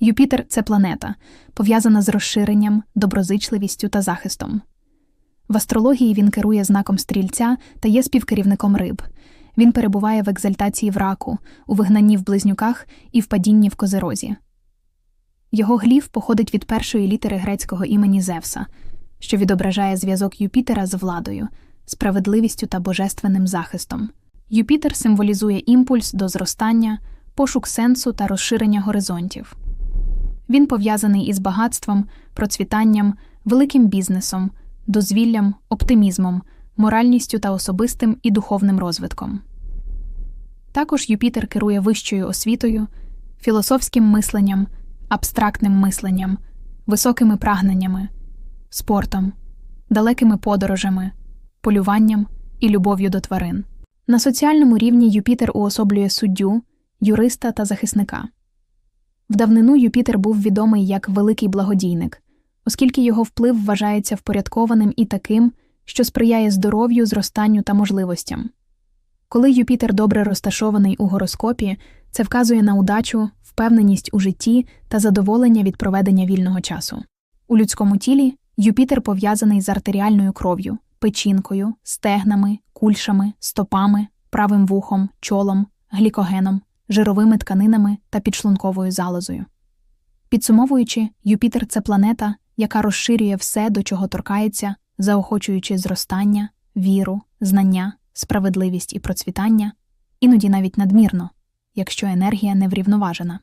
Юпітер це планета, пов'язана з розширенням, доброзичливістю та захистом. В астрології він керує знаком стрільця та є співкерівником риб. Він перебуває в екзальтації в раку, у вигнанні в близнюках і в падінні в козерозі. Його гліф походить від першої літери грецького імені Зевса, що відображає зв'язок Юпітера з владою, справедливістю та божественним захистом. Юпітер символізує імпульс до зростання, пошук сенсу та розширення горизонтів. Він пов'язаний із багатством, процвітанням, великим бізнесом, дозвіллям, оптимізмом, моральністю та особистим і духовним розвитком. Також Юпітер керує вищою освітою, філософським мисленням, абстрактним мисленням, високими прагненнями, спортом, далекими подорожами, полюванням і любов'ю до тварин. На соціальному рівні Юпітер уособлює суддю, юриста та захисника. В давнину Юпітер був відомий як великий благодійник, оскільки його вплив вважається впорядкованим і таким, що сприяє здоров'ю, зростанню та можливостям. Коли Юпітер добре розташований у гороскопі, це вказує на удачу, впевненість у житті та задоволення від проведення вільного часу. У людському тілі Юпітер пов'язаний з артеріальною кров'ю, печінкою, стегнами, кульшами, стопами, правим вухом, чолом, глікогеном, жировими тканинами та підшлунковою залозою. Підсумовуючи, Юпітер це планета, яка розширює все, до чого торкається, заохочуючи зростання, віру, знання, справедливість і процвітання, іноді навіть надмірно, якщо енергія не врівноважена.